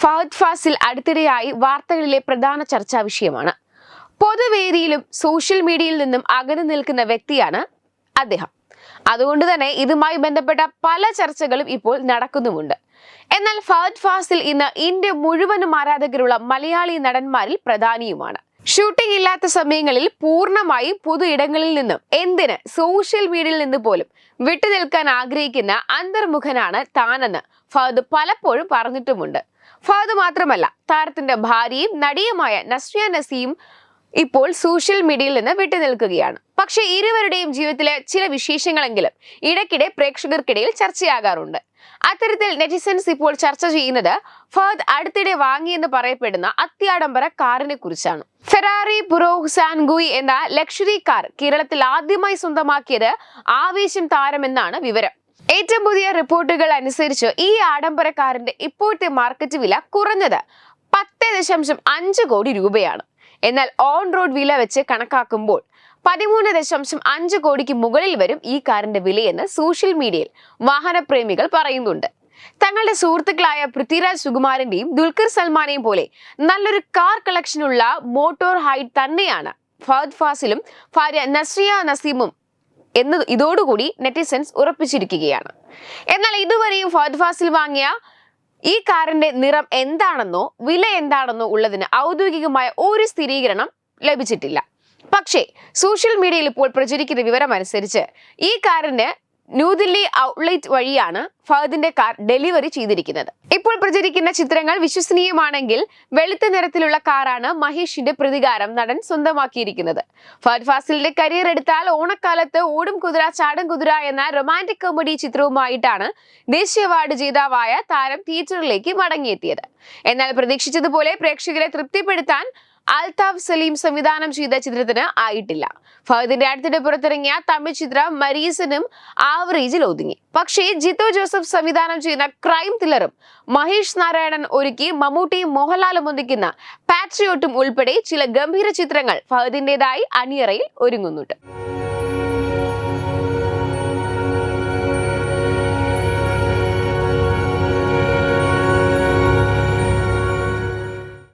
ഫഹദ് ഫാസിൽ അടുത്തിടെയായി വാർത്തകളിലെ പ്രധാന ചർച്ചാ വിഷയമാണ്. പൊതുവേദിയിലും സോഷ്യൽ മീഡിയയിൽ നിന്നും അകന്നു നിൽക്കുന്ന വ്യക്തിയാണ് അദ്ദേഹം. അതുകൊണ്ട് തന്നെ ഇതുമായി ബന്ധപ്പെട്ട പല ചർച്ചകളും ഇപ്പോൾ നടക്കുന്നുമുണ്ട്. എന്നാൽ ഫഹദ് ഫാസിൽ ഇന്ന് ഇന്ത്യ മുഴുവനും ആരാധകരുള്ള മലയാളി നടന്മാരിൽ പ്രധാനിയുമാണ്. ഷൂട്ടിംഗ് ഇല്ലാത്ത സമയങ്ങളിൽ പൂർണമായും പൊതു ഇടങ്ങളിൽ നിന്നും എന്തിന് സോഷ്യൽ മീഡിയയിൽ നിന്ന് പോലും വിട്ടുനിൽക്കാൻ ആഗ്രഹിക്കുന്ന അന്തർമുഖനാണ് താനെന്ന് ഫഹദ് പലപ്പോഴും പറഞ്ഞിട്ടുമുണ്ട്. ഫഹദ് മാത്രമല്ല താരത്തിന്റെ ഭാര്യയും നടിയുമായ നസ്രിയ നസീം ഇപ്പോൾ സോഷ്യൽ മീഡിയയിൽ നിന്ന് വിട്ടുനിൽക്കുകയാണ്. പക്ഷെ ഇരുവരുടെയും ജീവിതത്തിലെ ചില വിശേഷങ്ങളെങ്കിലും ഇടയ്ക്കിടെ പ്രേക്ഷകർക്കിടയിൽ ചർച്ചയാകാറുണ്ട്. അത്തരത്തിൽ നെറ്റിസൻസ് ഇപ്പോൾ ചർച്ച ചെയ്യുന്നത് ഫഹദ് അടുത്തിടെ വാങ്ങിയെന്ന് പറയപ്പെടുന്ന അത്യാഡംബര കാറിനെ കുറിച്ചാണ്. ഫെറാറി പുറോ സാൻഗുയി എന്ന ലക്ഷറി കാർ കേരളത്തിൽ ആദ്യമായി സ്വന്തമാക്കിയത് ആവേശം താരമെന്നാണ് വിവരം. ഏറ്റവും പുതിയ റിപ്പോർട്ടുകൾ അനുസരിച്ച് ഈ ആഡംബര കാറിന്റെ ഇപ്പോഴത്തെ മാർക്കറ്റ് വില കുറഞ്ഞത് പത്ത് ദശാംശം അഞ്ച് കോടി രൂപയാണ്. എന്നാൽ ഓൺ റോഡ് വില വെച്ച് കണക്കാക്കുമ്പോൾ പതിമൂന്ന് ദശാംശം അഞ്ച് കോടിക്ക് മുകളിൽ വരും ഈ കാറിന്റെ വിലയെന്ന് സോഷ്യൽ മീഡിയയിൽ വാഹനപ്രേമികൾ പറയുന്നുണ്ട്. തങ്ങളുടെ സുഹൃത്തുക്കളായ പൃഥ്വിരാജ് സുകുമാരന്റെയും ദുൽഖർ സൽമാനെയും പോലെ നല്ലൊരു കാർ കളക്ഷനുള്ള മോട്ടോർ ഹൈഡ് തന്നെയാണ്. ഫഹദ് ഫാസിലും ഭാര്യ നസ്രിയ നസീമും എന്ന് ഇതോടുകൂടി നെറ്റിസൻസ് ഉറപ്പിച്ചിരിക്കുകയാണ്. എന്നാൽ ഇതുവരെയും ഫഹദ് ഫാസിൽ വാങ്ങിയ ഈ കാറിന്റെ നിറം എന്താണെന്നോ വില എന്താണെന്നോ ഉള്ളതിന് ഔദ്യോഗികമായ ഒരു സ്ഥിരീകരണം ലഭിച്ചിട്ടില്ല. പക്ഷേ സോഷ്യൽ മീഡിയയിൽ ഇപ്പോൾ പ്രചരിക്കുന്ന വിവരം അനുസരിച്ച് ഈ കാറിന് ന്യൂദില്ലി ഔട്ട്ലെറ്റ് വഴിയാണ് ഫഹദിന്റെ കാർ ഡെലിവറി ചെയ്തിരിക്കുന്നത്. ഇപ്പോൾ പ്രചരിക്കുന്ന ചിത്രങ്ങൾ വിശ്വസനീയമാണെങ്കിൽ വെളുത്ത നിറത്തിലുള്ള കാറാണ് മഹേഷിന്റെ പ്രതികാരം നടൻ സ്വന്തമാക്കിയിരിക്കുന്നത്. ഫഹദ് ഫാസിലിന്റെ കരിയർ എടുത്താൽ ഓണക്കാലത്ത് ഓടും കുതിര ചാടും കുതിര എന്ന റൊമാന്റിക് കോമഡി ചിത്രവുമായിട്ടാണ് ദേശീയ അവാർഡ് ജേതാവായ താരം തിയേറ്ററിലേക്ക് മടങ്ങിയെത്തിയത്. എന്നാൽ പ്രതീക്ഷിച്ചതുപോലെ പ്രേക്ഷകരെ തൃപ്തിപ്പെടുത്താൻ അൽതാഫ് സലീം സംവിധാനം ചെയ്ത ചിത്രത്തിന് ആയിട്ടില്ല. ഫഹദിന്റെ അടുത്തിടെ പുറത്തിറങ്ങിയ തമിഴ് ചിത്രം മരീസനും ആവറേജിൽ ഒതുങ്ങി. പക്ഷേ ജിത്തു ജോസഫ് സംവിധാനം ചെയ്യുന്ന ക്രൈം ത്രില്ലറും മഹേഷ് നാരായണൻ ഒരുക്കി മമ്മൂട്ടിയും മോഹൻലാലും ഒന്നിക്കുന്ന പാട്രിയോട്ടും ഉൾപ്പെടെ ചില ഗംഭീര ചിത്രങ്ങൾ ഫഹദിന്റേതായി അണിയറയിൽ ഒരുങ്ങുന്നുണ്ട്.